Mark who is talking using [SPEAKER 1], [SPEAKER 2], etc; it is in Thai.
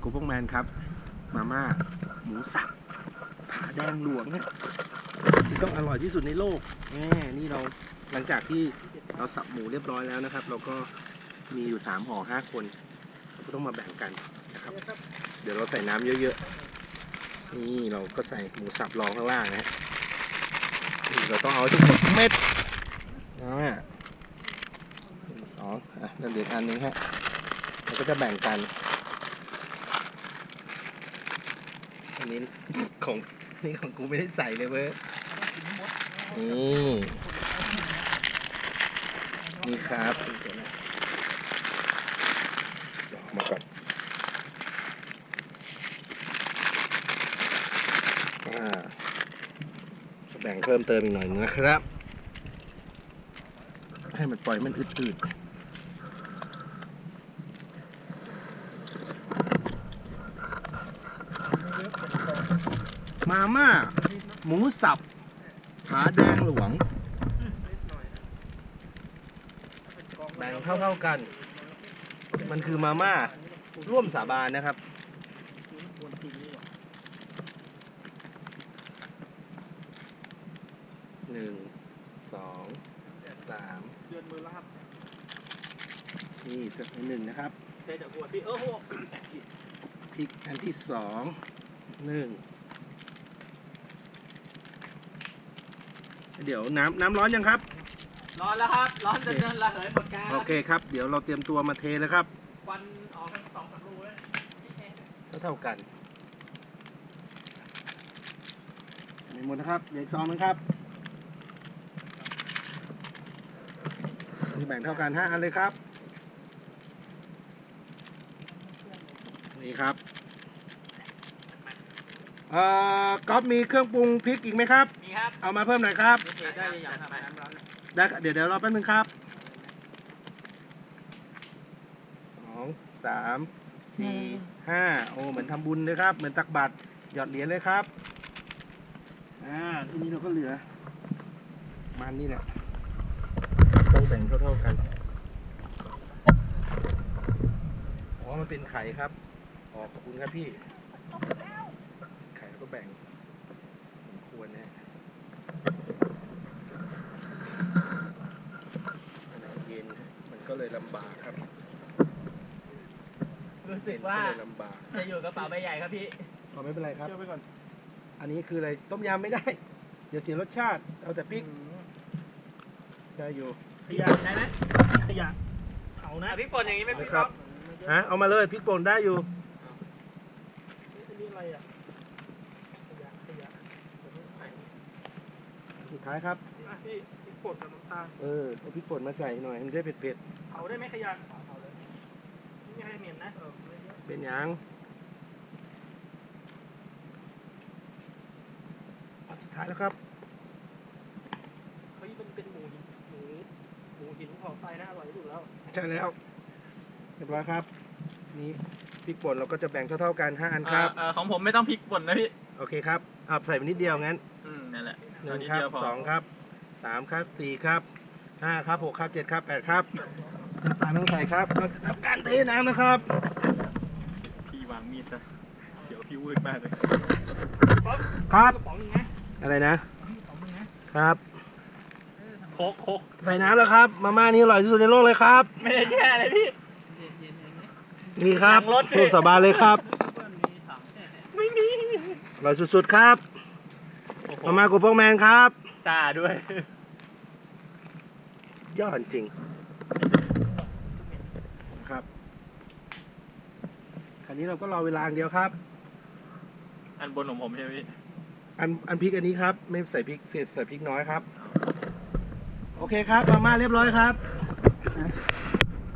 [SPEAKER 1] โกโปงแมนครับ มาม่าหมูสับผาแดงหลวงเนี่ยที่ต้องอร่อยที่สุดในโลกแหมนี่เราหลังจากที่เราสับหมูเรียบร้อยแล้วนะครับ เราก็มีอยู่สามห่อห้าคนเราก็ต้องมาแบ่งกันนะครับ เดี๋ยวเราใส่น้ำเยอะๆ นี่เราก็ใส่หมูสับรองข้างล่างนะฮะนี่เราต้องเอาให้ทุกหมดเม็ดอ่าหนึ่งสองอะนั่นเดี๋ยวอันหนึงฮะเราก็จะแบ่งกัน อันนี้ของนี่ของกูไม่ได้ใส่เลยเว้ยนี่นี่ครับมาก่อนอ่าจะแบ่งเพิ่มเติมอีกหน่อยนึงนะครับ ให้มันปล่อยมันอืดๆ มาม่า หมูสับขาแดงหลวง แบ่งเท่าๆกัน มันคือมาม่า ร่วมสาบานนะครับ หนึ่ง สอง สาม
[SPEAKER 2] เดือนมือแล้วครับ
[SPEAKER 1] นี่เสร็จไปหนึ่งนะครับ
[SPEAKER 2] เดี๋ยวหัวพี่เออโห
[SPEAKER 1] พริกอันที่สอง หนึ่ง เดี๋ยวน้ำน้ำร้อนยังครับ
[SPEAKER 2] ร้อนแล้วครับ ร้อนจนเดินระเหยหมดกา
[SPEAKER 1] โอเคครับ เดี๋ยวเราเตรียมตัวมาเทเลยครับ
[SPEAKER 2] ควันออกทั้งสองสามรูเลย
[SPEAKER 1] เท่าเท่าๆกันในหมดนะครับเดี๋ยวอีกซองนึงครับนี่แบ่งเท่ากันห้าอันเลยครับ นี่ครับ เอ่อก๊อฟมีเครื่องปรุงพริกอีกไหมครับ
[SPEAKER 2] นี่ครับ
[SPEAKER 1] เอามาเพิ่มหน่อยครับ
[SPEAKER 2] โอเคได้ยังครับน้ำร้อน
[SPEAKER 1] ได้ครับเดี๋ยวเดี๋ยวรอแป๊บนึงครับสองสามสี่ห้าโอ้เหมือนทำบุญเลยครับ เหมือนตักบาตรหยอดเหรียญเลยครับอ่าทีนี้เราก็เหลือ มันนี่แหละต้องแบ่งเท่าๆกันอ๋อมันเป็นไข่ครับอ๋อขอบคุณครับพี่ไข่เรา ก็แบ่งสมควรนะฮะมันเย็นมันก็เลยลำบากครับ
[SPEAKER 2] รู้สึกว่า
[SPEAKER 1] ก็เลยลำบาก
[SPEAKER 2] จะอยู่กระเป๋าใบใหญ่ครับพี่
[SPEAKER 1] พอไม่เป็นไรครับ
[SPEAKER 2] เชื่อไปก่อน
[SPEAKER 1] อันนี้คืออะไรต้มยำไม่ได้ เดี๋ยวเสียรสชาติเอาแต่พริกได้อยู่
[SPEAKER 2] ขยะได้ไหมขยะเผานะพริกป่นอย่างนี้ไม่พริก
[SPEAKER 1] ครับฮะเอามาเลยพริกป่นได้อยู่
[SPEAKER 2] นี่อะไรอะขยะขยะ
[SPEAKER 1] สุดท้ายครับ
[SPEAKER 2] อะพี่พริกป่นกับน้ำตาล
[SPEAKER 1] เออเอาพริกป่นมาใส่หน่อยมันจะได้เผ็ด
[SPEAKER 2] เผาได้ไหมขยะเผาเลยนี่ให้เหม็นนะ
[SPEAKER 1] ๆเป็นหยังสุดท้ายแล้วครับ
[SPEAKER 2] เฮ้ยมันเป็นหมูหินหมูหมูหินเผาไฟนะอร่อยที่สุดแล้ว
[SPEAKER 1] ใช่แล้วเรียบร้อยครับ นี่พริกป่นเราก็จะแบ่งเท่าๆกันห้าอันครับ
[SPEAKER 2] เอ่อของผมไม่ต้องพริกป่นนะพี่
[SPEAKER 1] โอเคครับเอาใส่ไปนิดเดียวงั้น
[SPEAKER 2] อืมนั่นแหละ
[SPEAKER 1] หนึ่งครับสองครับสามครับสี่ครับห้าครับหกครับเจ็ดครับแปดครับน้ำตาลต้องใส่ครับเราจะทำการเทน้ำนะครับ
[SPEAKER 2] พี่วางมีดซะเดี๋ยวพี่วืดมากเลย
[SPEAKER 1] ครับ
[SPEAKER 2] กระป๋องหนึงนะ
[SPEAKER 1] อะไรนะ
[SPEAKER 2] กระป๋องหนึงนะครับโคกโคก
[SPEAKER 1] ใส่น้ำแล้วครับ มาม่านี้อร่อยที่สุดในโลกเลยครับ
[SPEAKER 2] ไม่ได้แช่เลยพี่
[SPEAKER 1] นี่ครับ
[SPEAKER 2] หลังรถดิ
[SPEAKER 1] รูปสาบานเลยครับ
[SPEAKER 2] ไม่มี
[SPEAKER 1] อร่อยสุดๆครับ มาม่ากูพวกแมนครับ
[SPEAKER 2] ตาด้วย
[SPEAKER 1] ยอดจริง ครับคราวนี้เราก็รอเวลาอย่างเดียวครับ
[SPEAKER 2] อันบนของผมใช่ไหมพี่
[SPEAKER 1] อันอันพริกอันนี้ครับ ไม่ใส่พริกเศษใส่พริกน้อยครับ โอเคครับมาม่าเรียบร้อยครับ